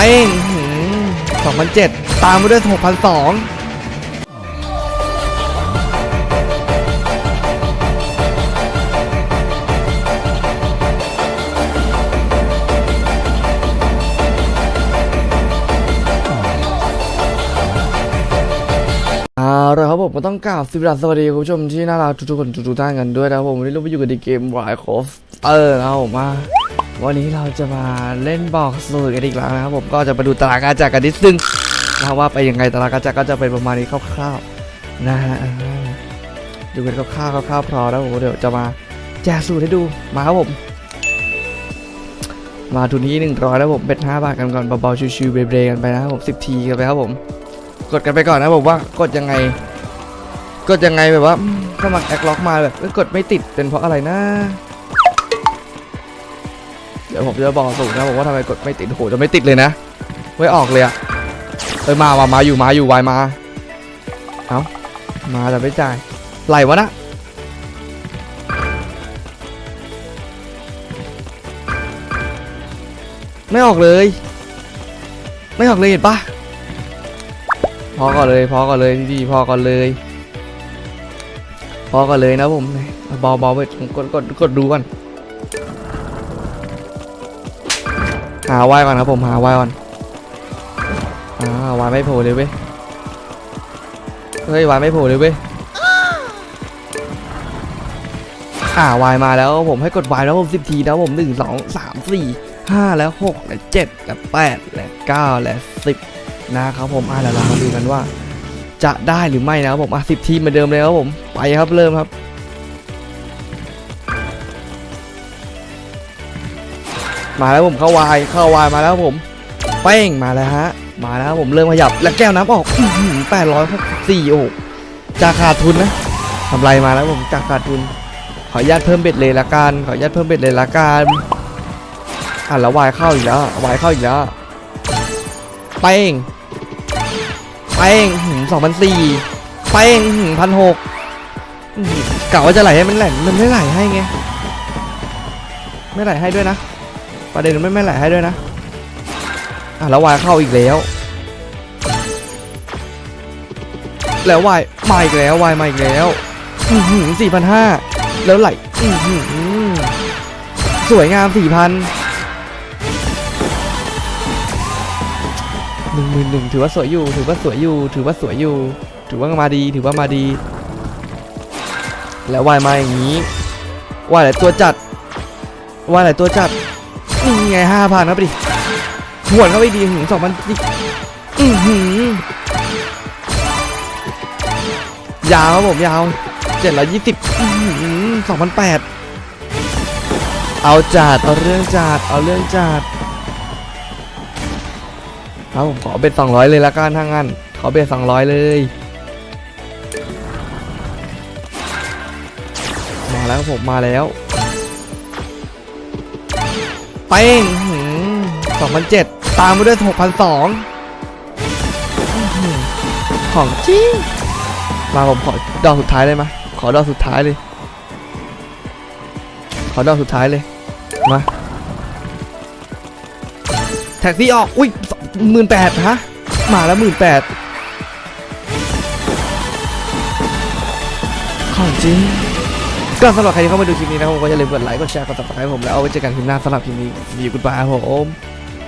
เป้งสองพันเจ็ดตามมาด้วยหกพันสองเอาละครับผมก็ต้องกล่าวสวัสดีคุณผู้ชมที่น่ารักทุกๆคนทุกๆท่านกันด้วยนะครับผมวันนี้เราไปอยู่กันในเกม w i l d c o s t e r นะครับผมมา วันนี้เราจะมาเล่นบอกสูตรกันอีกแล้วนะครับผมก็จะมาดูตารางการจัดกันนิดนึงนะว่าไปยังไงตารางการจัดก็จะเป็นประมาณนี้คร่าวๆนะฮะอ่าดูกันคร่าวๆคร่าวๆพอแล้วผมเดี๋ยวจะมาแจกสูตรให้ดูมาครับผมมาทุนที่หนึ่งร้อยแล้วผมเป็นห้าบาทกันก่อนเบาๆชิวๆเบรๆกันไปนะครับผมสิบทีกันไปครับผม กดกันไปก่อนนะผมว่ากดยังไง กดยังไงแบบว่าอืมสมัครแอคล็อกมาแบบกดไม่ติดเป็นเพราะอะไรนะ เดี๋ยวผมจะบอกสูตรนะผมว่าทำไมกดไม่ติดโหจะไม่ติดเลยนะไม่ออกเลยอะเอ้ยมามามาอยู่มาอยู่วายมาเอามาแต่ไม่จ่ายไหลวะนะไม่ออกเลย ไม่ออกเลยเห็นปะพอก่อนเลยพอก่อนเลยดีพอก่อนเลย พอก่อนเลยนะผมเบาๆไปกดกดกดดูก่อน หาวายก่อนครับผมหาวายก่อนอ่าวายไม่โผล่เลยเว้ยเฮ้ยวายไม่โผล่เลยเว้ยอ่าวายมาแล้วผมให้กดวายแล้วผมสิบทีแล้วผมหนึ่งสองสามสี่ห้าแล้วหกและเจ็ดและแปดและเก้าและสิบนะครับผมอ่าเดี๋ยวเรามาดูกันว่า จะได้หรือไม่นะครับผมอะสิบทีเหมือนเดิมเลยครับผมไปครับเริ่มครับ มาแล้วผมเข้าวายเข้าวายมาแล้วผมเป้งมาแล้วฮะมาแล้วผมเริ่มขยับแล้วแก้วน้ำออกแปดร้อยหกสี่โอ้จากขาดทุนนะทำไรมาแล้วผมจากขาดทุน ขออนุญาตเพิ่มเบ็ดเลยละกันขออนุญาตเพิ่มเบ็ดเลยละกันอะแล้ววายเข้าอีกแล้ววายเข้าอีกแล้วเป้งเป้งสองพันสี่เป้งพันหกกะว่าจะไหลให้มันไหลมันไม่ไหลให้ไงไม่ไหลให้ด้วยนะ ประเด็นไม่ไม่ไหลให้ด้วยนะ อะแล้ววายเข้าอีกแล้ว แล้ววายมาอีกแล้ววายมาอีกแล้วสี่พันห้าแล้วไหลอือหือสวยงามสี่พันหนึ่งหมื่นหนึ่งถือว่าสวยอยู่ ถือว่าสวยอยู่ ถือว่าสวยอยู่ ถือว่ามาดี ถือว่ามาดี แล้ววายมาอย่างนี้ วายหลายตัวจัด วายหลายตัวจัด นี่ไงห้าพันครับดิหวนเข้าไปดีถึงสองพันอือหือยาวครับผมยาวเจ็ดร้อยยี่สิบสองพันแปดเอาจัดเอาเรื่องจัดเอาเรื่องจัดครับผมขอเบ็ดสองร้อยเลยละกันถ้างั้นขอเบ็ดสองร้อยเลยมาแล้วผมมาแล้ว เป้งสองพันเจ็ดตามมาด้วยหกพันสองของจริงมาผมขอดอกสุดท้ายเลยมาขอดอกสุดท้ายเลย ขอดอกสุดท้ายเลยมาแท็กซี่ออก อุ้ยหมื่นแปดฮะ มาแล้วหมื่นแปดของจริง ก็สำหรับใครที่เข้ามาดูคลิปนี้นะครับผมก็อย่าลืมกดไลค์กดแชร์กดติดตามผมแล้วเอาไว้เจอกันคลิปหน้าสำหรับคลิปนี้มีกุดบายครับผม